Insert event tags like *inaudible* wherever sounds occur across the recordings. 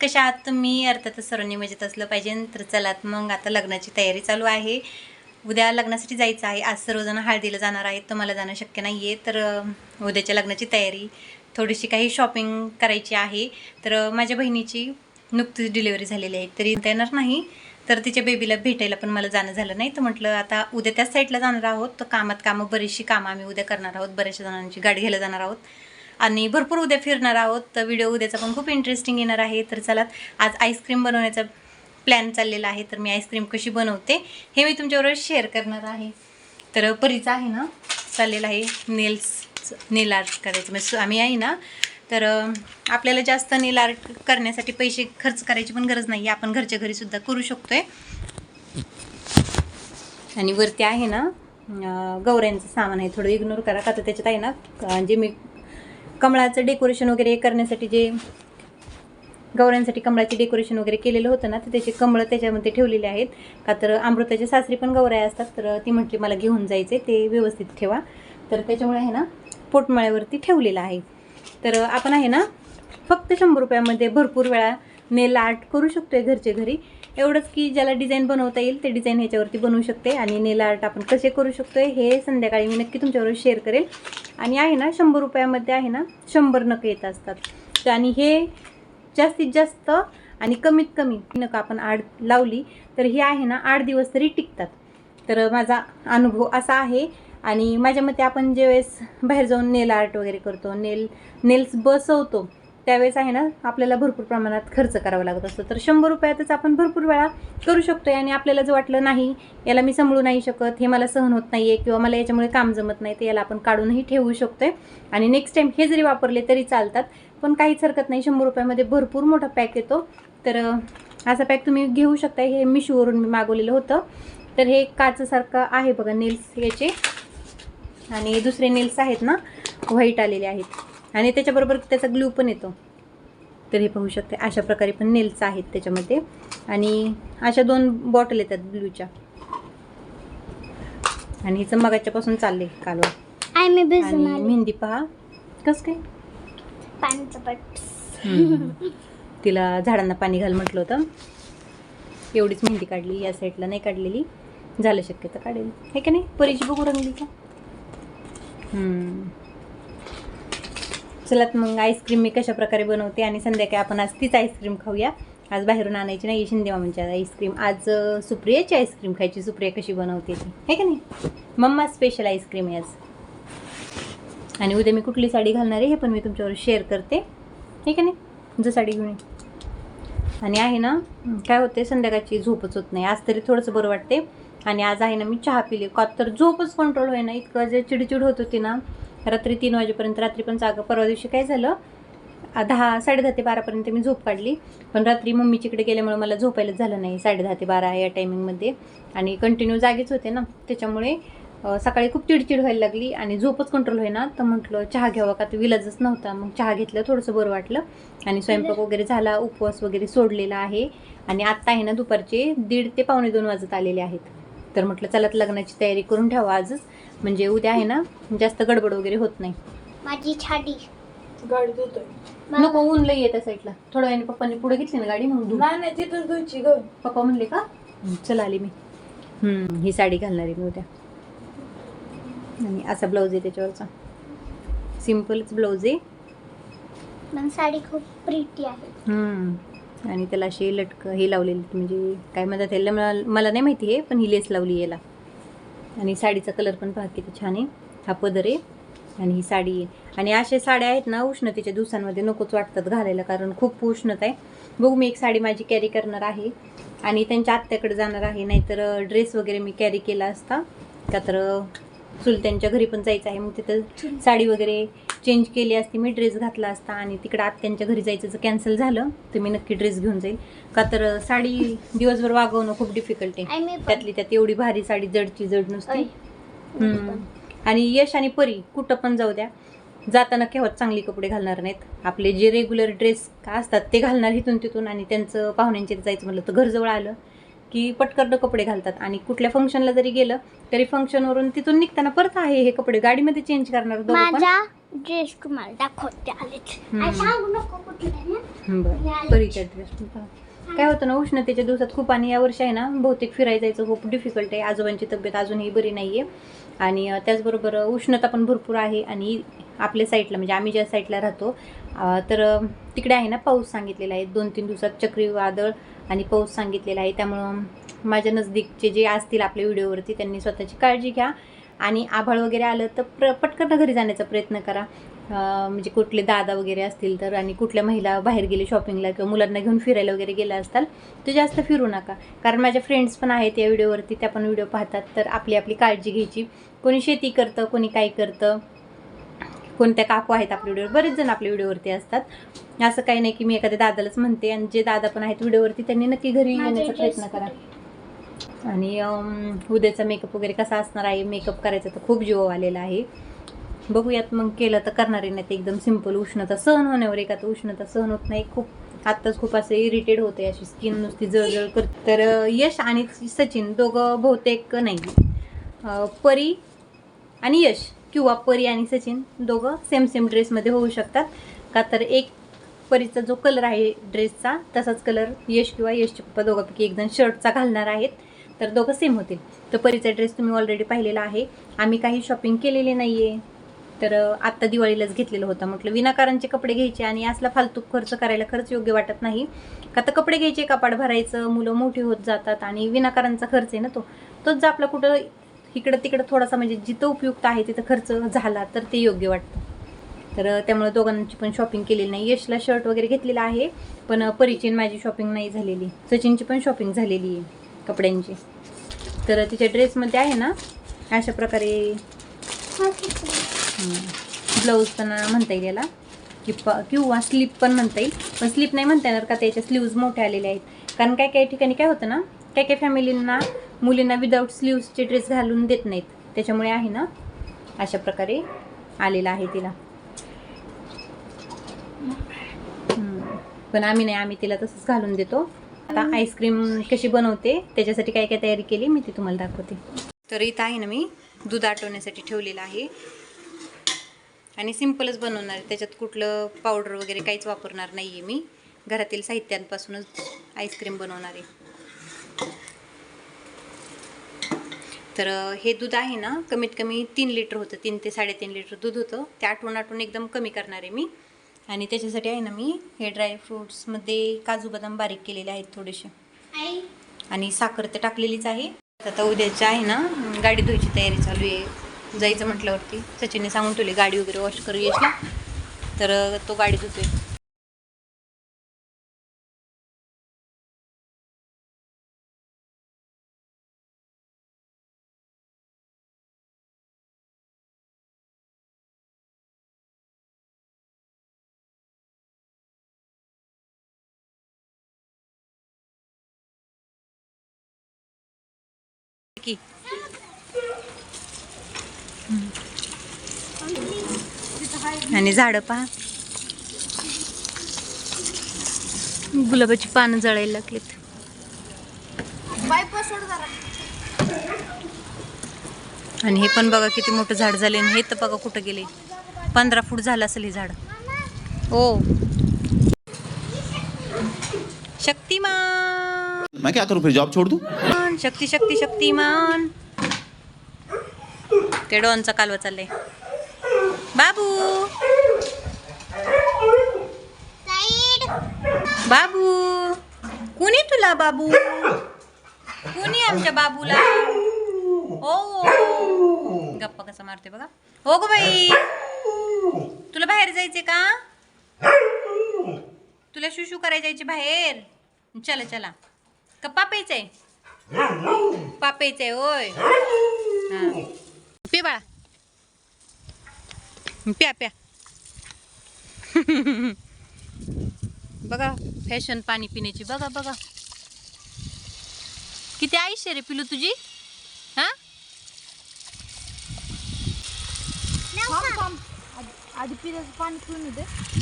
कशा आहात तुम्ही अर्थातच सर्वांनी मजेत असलं पाहिजे. तर चलात मग आता लग्नाची तयारी चालू आहे. उद्या लग्नासाठी जायचं आहे. आज सर्वजण हळदीला जाणार आहेत तर मला जाणं शक्य नाही आहे तर उद्याच्या लग्नाची तयारी. थोडीशी काही शॉपिंग करायची आहे. तर माझ्या बहिणीची नुकतीच डिलिव्हरी झालेली आहे. तरी येणार नाही. तर तिच्या बेबीला भेटायला पण मला जाणं झालं नाही. तर म्हटलं आता उद्या त्याच साईडला जाणार आहोत. तर कामात कामं बरीचशी कामं आम्ही उद्या करणार आहोत. बऱ्याचशा जणांची गाडी घ्यायला जाणार आहोत. आणि भरपूर उद्या फिरणार आहोत. तर व्हिडिओ उद्याचा पण खूप इंटरेस्टिंग येणार आहे. तर चला आज आईस्क्रीम बनवण्याचा प्लॅन चाललेला आहे. तर मी आईस्क्रीम कशी बनवते हे मी तुमच्याबरोबर शेअर करणार आहे. तर परीचं आहे ना चाललेलं आहे नेल्स नेल आर्ट करायचं. म्हणजे आम्ही आहे ना तर आपल्याला जास्त नेल आर्ट करण्यासाठी पैसे खर्च करायची पण गरज नाही. आपण घरच्या घरीसुद्धा करू शकतो आहे आणि वरती आहे ना गौऱ्यांचं सामान आहे. थोडं इग्नोर करा. का तर त्याच्यात आहे ना जे मी कमळाचं डेकोरेशन वगैरे करण्यासाठी जे गवऱ्यांसाठी कमळाचे डेकोरेशन वगैरे केलेलं होतं ना तर त्याचे कमळं त्याच्यामध्ये ठेवलेले आहेत. का तर अमृताचे सासरी पण गवऱ्या असतात तर ती म्हटली मला घेऊन जायचे ते व्यवस्थित ठेवा. तर त्याच्यामुळे आहे ना पोटमाळ्यावरती ठेवलेलं आहे. तर आपण आहे ना फक्त शंभर रुपयामध्ये भरपूर वेळा नेल आर्ट करू शकतोय घरचे घरी. एवढंच की ज्याला डिझाईन बनवता येईल ते डिझाईन ह्याच्यावरती बनवू शकते. आणि नेल आर्ट आपण कसे करू शकतो हे संध्याकाळी मी नक्की तुमच्याबरोबर शेअर करेल. आणि आहे ना शंभर रुपयामध्ये आहे ना शंभर नक येत असतात. तर आणि हे जास्तीत जास्त आणि कमीत कमी नख आपण आड लावली तर ही आहे ना आठ दिवस तरी टिकतात. तर माझा अनुभव असा आहे. आणि माझ्या मते आपण ज्यावेळेस बाहेर जाऊन नेल आर्ट वगैरे करतो नेल नेल्स बसवतो त्यावेळेस आहे ना आपल्याला भरपूर प्रमाणात खर्च करावा लागत असतो. तर शंभर रुपयातच आपण भरपूर वेळा करू शकतो आणि आपल्याला जर वाटलं नाही याला मी सांभाळू नाही शकत हे मला सहन होत नाही आहे किंवा मला याच्यामुळे काम जमत नाही तर याला आपण काढूनही ठेवू शकतोय. आणि नेक्स्ट टाईम हे जरी वापरले तरी चालतात पण काहीच हरकत नाही. शंभर रुपयामध्ये भरपूर मोठा पॅक येतो. तर असा पॅक तुम्ही घेऊ शकता हे मिशोवरून मी मागवलेलं होतं. तर हे काचसारखं आहे बघा नेल्स याचे. आणि दुसरे नेल्स आहेत ना व्हाईट आलेले आहेत. आणि त्याच्याबरोबर त्याचा ग्लू पण येतो. तर हे पाहू शकते. अशा प्रकारे पण नेल्स आहेत त्याच्यामध्ये. आणि अशा दोन बॉटल येतात ब्लूच्या आणि हिचं मगाच्यापासून चालले कालवा. मेहंदी पहा. कस काय. तिला झाडांना पाणी घाल म्हटलं होतं. एवढीच मेहंदी काढली या साईडला नाही काढलेली. झालं शक्य तर काढेल. हे का नाही? परीची बघू रंगली का हम्म. चला मग आईस्क्रीम मी कशा प्रकारे बनवते आणि संध्याकाळी आपण आज तीच आईस्क्रीम खाऊया. आज बाहेरून आणायची नाही शिंदे मामांची आईस्क्रीम. आज सुप्रियाची आईस्क्रीम खायची. सुप्रिया कशी बनवते ती. हे का नाही? मम्मा स्पेशल आईस्क्रीम आहे आज. आणि उद्या मी कुठली साडी घालणार आहे हे पण मी तुमच्यावर शेअर करते. हे का नाही? जो साडी घेऊन ये. आणि आहे ना काय होते संध्याकाळची झोपच होत नाही. आज तरी थोडंसं बरं वाटते आणि आज आहे ना मी चहा पिली. का तर झोपच कंट्रोल होईना. इतकं जे चिडचिड होत होती ना रात्री तीन वाजेपर्यंत रात्री पण जागं परवा दिवशी काय झालं दहा साडेदहा ते बारापर्यंत मी झोप काढली. पण रात्री मम्मीच्याकडे गेल्यामुळे मला झोपायलाच झालं नाही साडेदहा ते बारा या टायमिंगमध्ये आणि कंटिन्यू जागीच होते ना त्याच्यामुळे सकाळी खूप चिडचिड व्हायला लागली आणि झोपच कंट्रोल होईना. तर म्हटलं चहा घ्यावा का? तर विलाजच नव्हता. मग चहा घेतलं थोडंसं बरं वाटलं. आणि स्वयंपाक वगैरे झाला उपवास वगैरे सोडलेला आहे. आणि आत्ता आहे ना दुपारचे दीड ते पावणे दोन वाजत आलेले आहेत. तर म्हटलं चला लग्नाची तयारी करून ठेवा आजच. म्हणजे उद्या आहे ना जास्त गडबड वगैरे होत नाही. माझी छाडी. गाडी धुतोय. नको ऊन लई येत्या साईडला. थोड्या वेळाने पप्पांनी पुढे घेतली ना गाडी मग धुवू. नाही नाही तिथंच धुयची ग. पप्पा म्हणले का? चला आली मी. हं, ही साडी घालणार आहे मी उद्या. आणि असा ब्लाऊज आहे त्याच्यावरचा. सिम्पलच ब्लाऊज आहे. पण साडी खूप प्रिटी आहे. हं. आणि त्याला अशी लटक हे लावलेली म्हणजे काय म्हणतात त्याला मला मला नाही माहिती आहे पण ही लेस लावली याला. आणि साडीचा कलर पण पहा किती छान आहे. हा पदर आहे आणि ही साडी आहे. आणि अशा साड्या आहेत ना उष्णतेच्या दिवसांमध्ये नकोच वाटतात घालायला कारण खूप उष्णता आहे. बघू मी एक साडी माझी कॅरी करणार आहे. आणि त्यांच्या आत्याकडे जाणार आहे नाहीतर ड्रेस वगैरे मी कॅरी केला असता. का तर चुलत्यांच्या घरी पण जायचं आहे. मग तिथं साडी वगैरे चेंज केली असती मी ड्रेस घातला असता आणि तिकडं आत्यांच्या घरी जायचं जर कॅन्सल झालं तर मी नक्की ड्रेस घेऊन जाईल. का तर साडी दिवसभर वागवणं खूप डिफिकल्ट आहे. त्यातली त्यात एवढी भारी साडी जडची जड नुसती. आणि यश आणि परी कुठं पण जाऊ द्या. जाताना केव्हा चांगले कपडे घालणार नाहीत. आपले जे रेग्युलर ड्रेस का असतात ते घालणार इथून तिथून आणि त्यांचं पाहुण्यांच्या इथं जायचं म्हटलं तर घरजवळ आलं की पटकन कपडे घालतात. आणि कुठल्या फंक्शनला जरी गेलं तरी फंक्शनवरून तिथून निघताना परत आहे हे कपडे गाडीमध्ये चेंज करणार ड्रेस तुम्हाला दाखवते. आणि सांगू नको कुठलं परीच्या ड्रेस काय होतं ना उष्णतेच्या दिवसात खूप आणि या वर्षी आहे ना बहुतेक फिरायला जायचं खूप डिफिकल्ट आहे. आजोबांची तब्येत अजूनही बरी नाही आहे आणि त्याचबरोबर उष्णता पण भरपूर आहे. आणि आपल्या साईडला म्हणजे आम्ही ज्या साईडला राहतो तर तिकडे आहे ना पाऊस सांगितलेला आहे. दोन तीन दिवसात चक्रीवादळ आणि पाऊस सांगितलेला आहे. त्यामुळं माझ्या नजदीकचे जे असतील आपल्या व्हिडिओवरती त्यांनी स्वतःची काळजी घ्या. आणि आभाळ वगैरे आलं तर प्र पटकन घरी जाण्याचा प्रयत्न करा. म्हणजे कुठले दादा वगैरे असतील तर आणि कुठल्या महिला बाहेर गेले शॉपिंगला किंवा मुलांना घेऊन फिरायला वगैरे गेला असताल तर जास्त फिरू नका. कारण माझ्या फ्रेंड्स पण आहेत या व्हिडिओवरती त्या पण व्हिडिओ पाहतात. तर आपली आपली काळजी घ्यायची. कोणी शेती करतं कोणी काय करतं. कोणत्या काकू आहेत आपल्या व्हिडिओवर बरेच जण आपल्या व्हिडिओवरती असतात. असं काही नाही की मी एखाद्या दादालाच म्हणते आणि जे दादा पण आहेत व्हिडिओवरती त्यांनी नक्की घरी येण्याचा प्रयत्न करा. आणि उद्याचा मेकअप वगैरे कसा असणार आहे? मेकअप करायचा तर खूप जीव आलेला आहे. बघूयात मग केलं तर करणारे नाही ते एकदम सिंपल उष्णता सहन होण्यावर एका तर उष्णता सहन होत नाही. खूप आत्ताच खूप असं इरिटेड होते अशी स्किन नुसती जळजळ करते. तर यश आणि सचिन दोघं बहुतेक नाही. परी आणि यश किंवा परी आणि सचिन दोघं सेम सेम ड्रेसमध्ये होऊ शकतात. का तर एक परीचा जो कलर आहे ड्रेसचा तसाच कलर यश किंवा यशचे पप्पा दोघांपैकी एकदम शर्टचा घालणार आहेत. तर दोघं सेम होतील. तर परीचा ड्रेस तुम्ही ऑलरेडी पाहिलेला आहे. आम्ही काही शॉपिंग केलेली नाही आहे तर आत्ता दिवाळीलाच घेतलेलं होतं. म्हटलं विनाकारांचे कपडे घ्यायचे आणि असला फालतू खर्च करायला खर्च योग्य वाटत नाही. का तर कपडे घ्यायचे कपाट भरायचं मुलं मोठी होत जातात आणि विनाकारांचा खर्च आहे ना तो. तोच जर आपला कुठं इकडं तिकडं थोडासा म्हणजे जिथं उपयुक्त आहे तिथं खर्च झाला तर ते योग्य वाटतं. तर त्यामुळे दोघांची पण शॉपिंग केलेली नाही. यशला शर्ट वगैरे घेतलेला आहे पण परीचीन माझी शॉपिंग नाही झालेली. सचिनची पण शॉपिंग झालेली आहे. कपड्यांची. तर तिच्या ड्रेसमध्ये आहे ना अशा प्रकारे ब्लाऊज पण म्हणता येईल याला. किंवा किंवा स्लीप पण म्हणता येईल. पण स्लीप नाही म्हणता येणार का त्याच्या स्लीव्ज मोठे आलेले आहेत. कारण काय काही ठिकाणी काय होतं ना काय काय फॅमिलींना मुलींना विदाऊट स्लीव्सचे ड्रेस घालून देत नाहीत. त्याच्यामुळे आहे ना अशा प्रकारे आलेला आहे तिला. पण आम्ही नाही आम्ही तिला तसंच घालून देतो. आता आईस्क्रीम कशी बनवते त्याच्यासाठी काय काय तयारी केली मी ती तुम्हाला दाखवते. तर इथं आहे ना मी दूध आटवण्यासाठी ठेवलेलं आहे. आणि सिम्पलच बनवणार आहे त्याच्यात कुठलं पावडर वगैरे काहीच वापरणार नाही आहे मी. घरातील साहित्यांपासूनच आईस्क्रीम बनवणार आहे. तर हे दूध आहे ना कमीत कमी तीन लिटर होतं तीन ते साडेतीन लिटर दूध होतं. ते आटवून आटवून एकदम कमी करणार आहे मी. आणि त्याच्यासाठी आहे ना मी हे ड्रायफ्रूट्समध्ये काजू बदाम बारीक केलेले आहेत थोडेसे. आई. आणि साखर तर टाकलेलीच आहे. आता उद्याची आहे ना गाडी धुवायची तयारी चालू आहे. जायचं म्हटल्यावरती सचिनने सांगून ठेवली गाडी वगैरे वॉश करू यशला तर तो गाडी धुतोय. की. आणि झाडं पहा. गुलाबाची पानं जळायला लागलीत. आणि हे पण बघा किती मोठं झाड झाले आणि हे तर बघा कुठं गेले. पंधरा फूट झालं असेल हे झाड. ओ. शक्तिमान. मैं क्या करूं फिर जॉब छोड़ दूं? शक्ती शक्ती शक्तिमान. ते डॉनचा कालवा चाललंय. बाबू. बाबू. कुणी तुला बाबू? कुणी आमच्या बाबूला? ओ गप्पा कसा मारते बघा. हो ग बाई. तुला बाहेर जायचे का? तुला शुशू करायला जायचे बाहेर. चला चला. का पापायचंय पापायचंय होय पे बाळा प्या प्या बघा फॅशन पाणी पिण्याची. बघा बघा. किती आयुष्य रे पिलू तुझी? हा?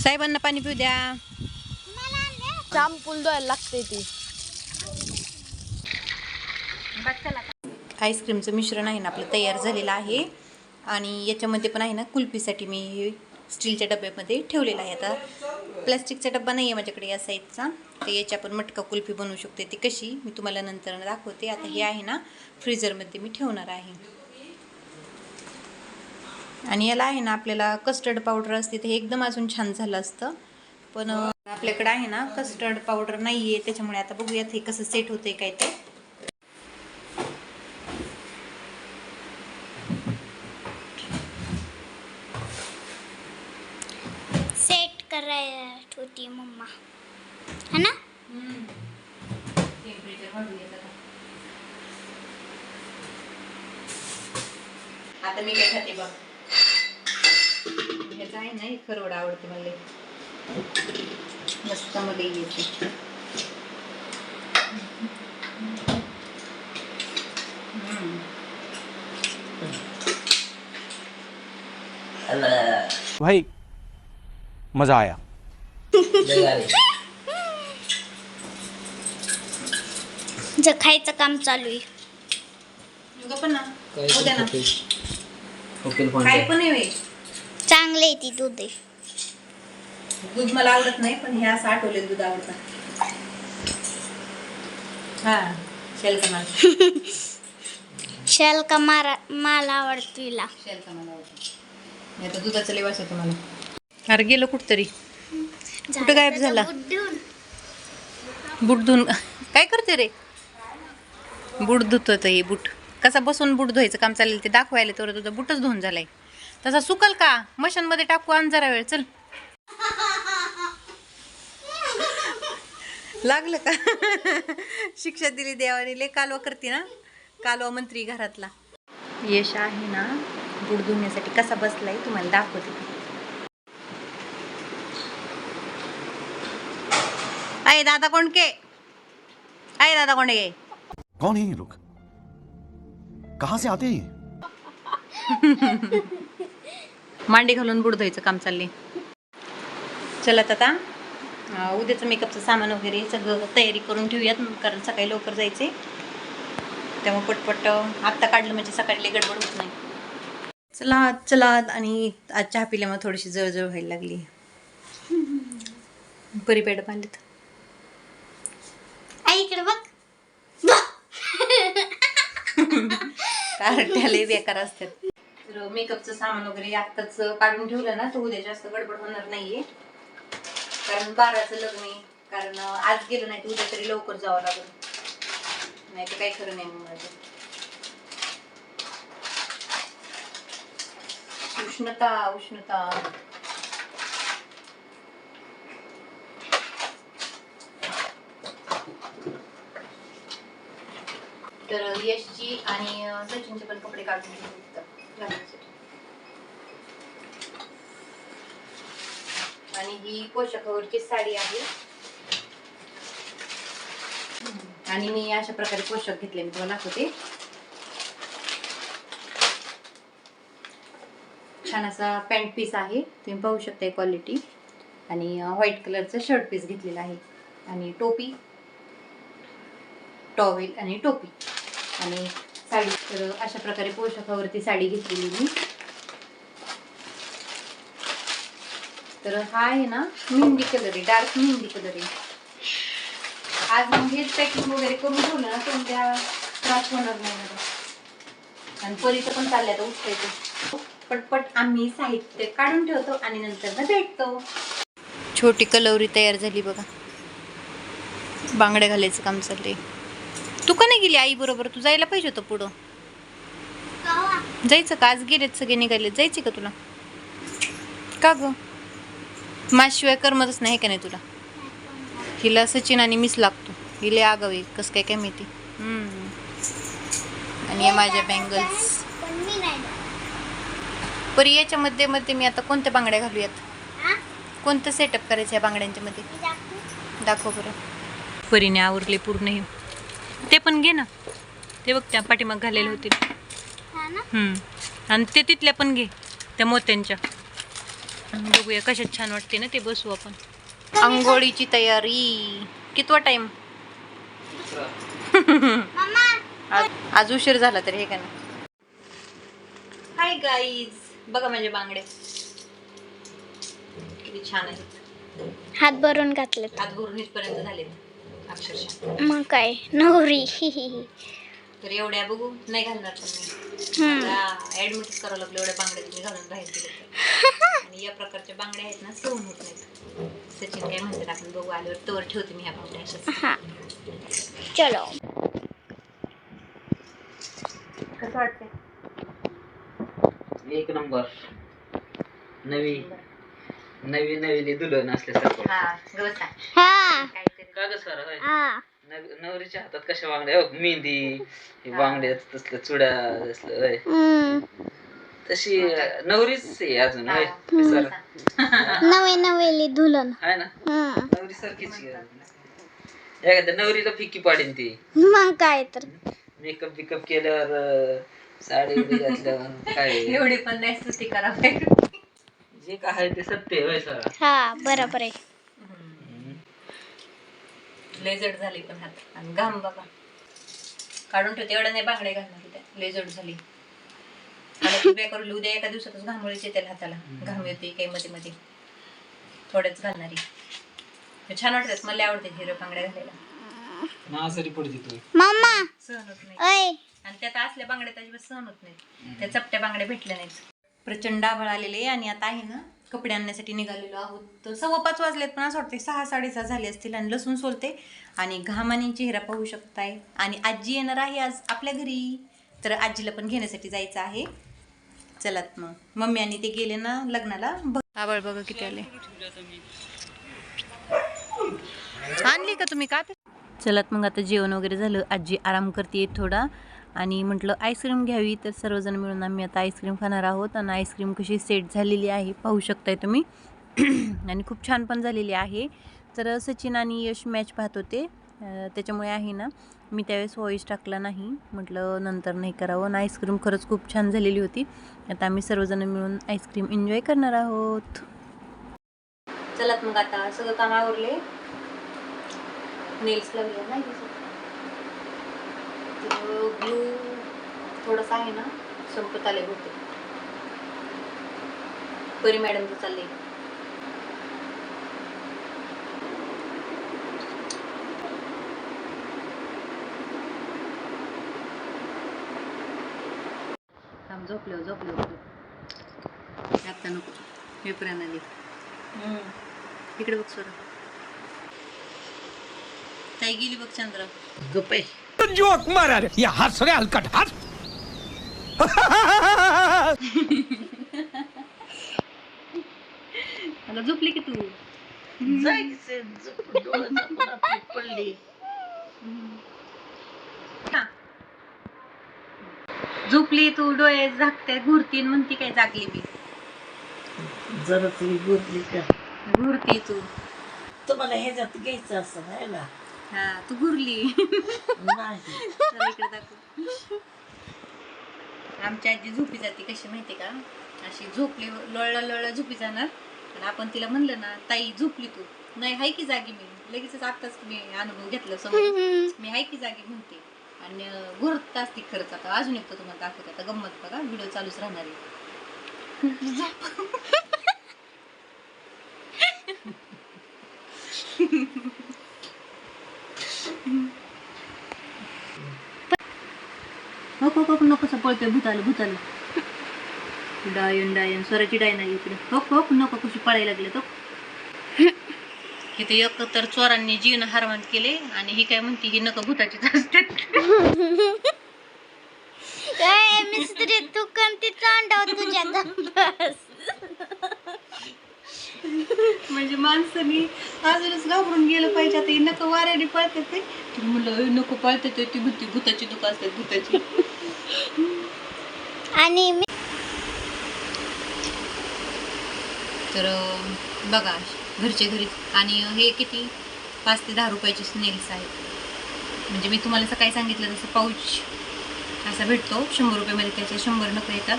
साहेबांना पाणी पिऊ द्या. शॅम्पूल द्यायला लागते ती. आईस्क्रीमचं मिश्रण आहे ना आपलं तयार झालेलं आहे. आणि याच्यामध्ये पण आहे ना कुल्फीसाठी मी हे स्टीलच्या डब्यामध्ये ठेवलेलं आहे. आता प्लॅस्टिकचा डब्बा नाही आहे माझ्याकडे या साईजचा. तर याची आपण मटका कुल्फी बनवू शकते. ती कशी? मी तुम्हाला नंतर दाखवते. आता हे आहे ना फ्रीजरमध्ये मी ठेवणार आहे. आणि याला आहे ना आपल्याला कस्टर्ड पावडर असते ते एकदम अजून छान झालं असतं. पण आपल्याकडं आपल्याकडे आहे ना कस्टर्ड पावडर नाही आहे त्याच्यामुळे आता बघूयात हे कसं सेट होते काय ते. करायला होती मम्मा है ना आता मी काय खाते बघ ह्याचं आहे ना खरवड आवडते मला. मस्त मध्ये येते हम्म. भाई मजा आया *laughs* जर खायचं काम चालू आहे. युगा पण ना. उद्या ना. काय पण आहे बाई. चांगलं आहे ती दूध आहे. दूध मला आवडत नाही पण हे असं आठवलेलं दूध आवडतं. हा शेल का मला? *laughs* शेल का मारा मला आवडतो तिला शेल का मला आवडतं? नाही तर दुधाचा लेवास होतो मला. अरे गेलो कुठतरी. कुठं गायब झाला? बूट धुवून काय करते रे? बूट धुत हे बूट. कसा बसून बूट धुवायचं काम चालेल ते दाखवायला तर तुझा बूटच धुवून झालाय. तसा सुकल का? मशीनमध्ये टाकू आण जरा वेळ चल. लागलं का? शिक्षा दिली देवाने. लय कालवा करते ना? कालवा मंत्री घरातला. यश आहे ना? बूट धुण्यासाठी कसा बसलाय? तुम्हाला दाखवते. अय दादा कोणके? अय दादा कोंडके कौन है ये लोग? कहां से आते हैं ये? मांडी घालून बुड धुवायचं काम चालले चला आता अं, उद्याचं मेकअपचं सामान वगैरे सगळं तयारी करून ठेवूयात कारण सकाळी लवकर जायचे त्यामुळे पटपट अं, आत्ता काढलं म्हणजे सकाळी लई गडबड होत नाही. चला चला आणि आज चहा पिल्यामुळे थोडीशी जळजळ व्हायला लागली. परी पेड बांधलीत. आई इकडे बघ. *laughs* कार्ट्याले बेकार असतात. तर मेकअपचं सामान वगैरे आत्ताच काढून ठेवलं ना तर उद्या जास्त गडबड होणार नाहीये. कारण बाराचं लग्न आहे. कारण आज गेलं नाही तर उद्या तरी लवकर जावं लागेल. नाही तर काही खरं नाही मग माझं. उष्णता उष्णता. तर यशची आणि सचिनचे पण कपडे काढून घालण्यासाठी. आणि ही पोशाखावरची साडी आहे. आणि मी अशा प्रकारे पोशाख घेतले मी तुम्हाला दाखवते. छान असा पॅन्ट पीस आहे तुम्ही पाहू शकता क्वालिटी. आणि व्हाईट कलरचं शर्ट पीस घेतलेला आहे. आणि टोपी टॉवेल आणि टोपी. आणि साडी. तर अशा प्रकारे पोशाखावरती साडी घेतलेली मी. तर हा आहे ना मेहंदी कलर आहे डार्क मेहंदी कलर आहे. आज मग हेच पॅकिंग वगैरे करून ठेवलं ना तर त्रास होणार नाही मला. आणि परीचं पण चालले आता उठायचं. पटपट आम्ही साहित्य काढून ठेवतो आणि नंतर भेटतो. छोटी कलवरी तयार झाली बघा. बांगड्या घालायचं काम चाललंय. तू का नाही गेली आई बरोबर? तू जायला पाहिजे होतं पुढं. जायचं का? आज गेलेत सगळे निघाले जायचे का तुला? का ग? माशिवाय करमतच नाही का नाही तुला? हिला सचिन आणि मिस लागतो. हिले आगावे कसं काय काय माहिती? आणि माझ्या बँगल्स पर परी याच्यामध्ये मध्ये मी आता कोणत्या बांगड्या घालूयात? कोणतं सेटअप करायचं या बांगड्यांच्या मध्ये? दाखव बरं. परीने आवरले पूर्ण हे. ते पण घे ना. ते बघ त्या पाठीमाग घालेले होते. आणि ते तिथल्या पण घे त्या मोत्यांच्या. बघूया कशात छान वाटते ना ते बसू आपण. आंघोळीची तयारी. कितवा टाइम आज उशीर झाला तरी हे का ना हाय गाईज बघा माझे बांगडे. बी छान आहेत. हात भरून घातलेत. हात भरून इथपर्यंत झालेत. अक्षरशः मग काय? नवरी. तर एवढ्या बघू नाही घालणार हम्म. मला ऍडमिट करावं लागलं एवढ्या बांगड्या तुम्ही घालून बाहेर गेले तर. आणि या प्रकारच्या बांगड्या आहेत ना सहन होत नाहीत. सचिन काय म्हणतात आपण बघू आल्यावर तवर ठेवते मी ह्या बांगड्या अशाच. हा. चलो. कसं वाटतंय? एक नंबर. नवी. नवी नवी दुल्हन असल्यासारखं. हा गवसा हा. का ग सर होय? हा. नव- नवरीच्या हातात कशा बांगड्या हो, मेहंदी हे बांगड्या तसलं चुड्या तसलं होय. हम्म. तशी अं, नवरीच आहे अजून होय. सर. नवे नवेली दुल्हन. आहे ना? हम्म. नवरी सारखीच आहे अजून. एखाद्या नवरीला फिकी पाडीन ती. मग काय तर. मेकअप बिकअप केल्यावर अं, साडी बिडी घातल्यावर काय? एवढी पण नाही स्तुती करावी. जे काय आहे ते सत्य आहे, होय सर. हा बरोबर आहे. लय जड झाली पण हात. आणि घाम बघा काढून ठेवते एवढ्या नाही बांगड्या घालणार होत्या लय जड झाली. बेकार उद्या एका दिवसातच घामोळीच येते हाताला. घाम येते काही मध्ये मध्ये. थोड्याच घालणारी. छान वाटतात. मला आवडते हिरो बांगड्या घालायला. नासारी पडते तू. मम्मा! सहन होत नाही. आणि त्यात असल्या बांगड्या अजिबात सहन होत नाहीत त्या चपट्या बांगड्या भेटल्या नाहीत. प्रचंड आभाळ आलेले आणि आता आहे ना कपडे आणण्यासाठी निघालेलो आहोत. तर सव्वा पाच वाजलेत पण असं वाटते सहा साडेसहा झाले असतील आणि लसूण सोलते आणि घामाने चेहरा पाहू शकताय. आणि आजी येणार आहे आज आपल्या घरी. तर आजीला पण घेण्यासाठी जायचं आहे. चलात मग. मम्मी आणि ते गेले ना लग्नाला. बघ. आभाळ बघा किती आले. आणली का तुम्ही? का चलात मग आता जेवण वगैरे झालं. आजी आराम करते थोडा. आणि म्हटलं आईस्क्रीम घ्यावी तर सर्वजण मिळून आम्ही आता आईस्क्रीम खाणार आहोत आणि आईस्क्रीम कशी सेट झालेली आहे पाहू शकताय तुम्ही. *clears throat* आणि खूप छान पण झालेली आहे. तर सचिन आणि यश मॅच पाहत होते. त्याच्यामुळे आहे ना मी त्यावेळेस व्हॉईस टाकला नाही. म्हटलं नंतर नाही करावं. आणि आईस्क्रीम खरंच खूप छान झालेली होती. आता आम्ही सर्वजण मिळून आईस्क्रीम एन्जॉय करणार आहोत. चलात मग आता. सगळं काम आवरले. नेल्स लावले नाही ग्लू थोडंसं आहे ना संपत आले होते. परी मॅडमचं चाललंय. थांब झोपलो झोपलो आता नको. हे प्रणाली इकडे बघ सोरा ताई गेली बघ चंद्र. गप्प आहे. जोक मारा रे ये हंस रहे हलकट हंस मला झोपली की तू? जायचं, पडली. झोपली तू डोळे झाकते घुरती म्हणती काय जागली मी. जरा तुम्ही बोलली का? घुरती तू. तुम्हाला ह्याच्यात घ्यायचं असं आहे ना? हा तू घुरली नाही. जरा इकडे दाखव. आमची आजी झोपी जाते कशी माहिती का? अशी झोपली लोळला लोळला झोपी जाणार. आणि आपण तिला म्हणलं ना ताई झोपली तू. नाही हाय की जागी मी. लगेचच आत्ताच मी अनुभव घेतला समोर. मी हाय की जागी म्हणते. आणि अं, घोरत असते खरंच. आता अजून एक तर तुम्हाला दाखवते. आता गंमत बघा व्हिडिओ चालूच राहणार आहे. *laughs* हो हो नको कसं पळतोय भूताला भूताला. डायन डायन स्वराची डाय नाही इकडे. हो हो नको कशी पळायला लागले तो इथे एक तर चोरांनी जीवन हरवंत केले आणि ही काय म्हणते ही नका भूताचीच असतात काय मिस्त्री तू कोणती चांडाव तुझ्या म्हणजे माणसानी अजूनच घाबरून गेलं पाहिजे आता नका वाऱ्याने पळतात ते. म्हणलं "अय, नको पळतात ती भूती भूताची दुका असतात भूताची. आणि मी तर बघा घरचे घरी आणि हे किती? पाच ते दहा रुपयाचे स्नेल्स आहेत. म्हणजे मी तुम्हाला सकाळी सांगितलं जसं पाऊच असा भेटतो शंभर रुपयामध्ये त्याचे शंभर नको येतात.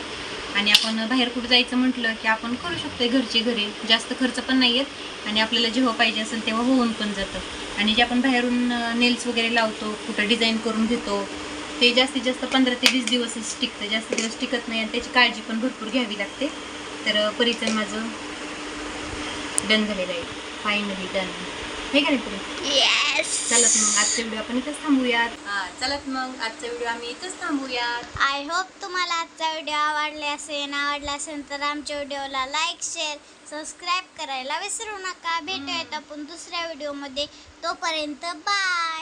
आणि आपण बाहेर कुठं जायचं म्हटलं की आपण करू शकतो घरचे घरी. जास्त खर्च पण नाही येत आणि आपल्याला जेव्हा पाहिजे असेल तेव्हा होऊन पण जातं. आणि जे आपण बाहेरून नेल्स वगैरे लावतो कुठं डिझाईन करून घेतो ते जास्तीत जास्त पंधरा ते वीस दिवसच टिकतं. जास्त दिवस टिकत नाही आणि त्याची काळजी पण भरपूर घ्यावी लागते. तर परिचय माझं डन झालेलं आहे. फायनली डन हे का नाही येस चलत मग आजचा व्हिडिओ आपण इथंच थांबूयात. हा चलत मग आजचा व्हिडिओ आम्ही इथंच थांबूयात. आय होप तुम्हाला आजचा व्हिडिओ आवडला असेल आवडला असेल तर आमच्या व्हिडिओला लाईक शेअर सबस्क्राईब करायला विसरू नका. भेटूयात आपण दुसऱ्या व्हिडिओमध्ये तोपर्यंत बाय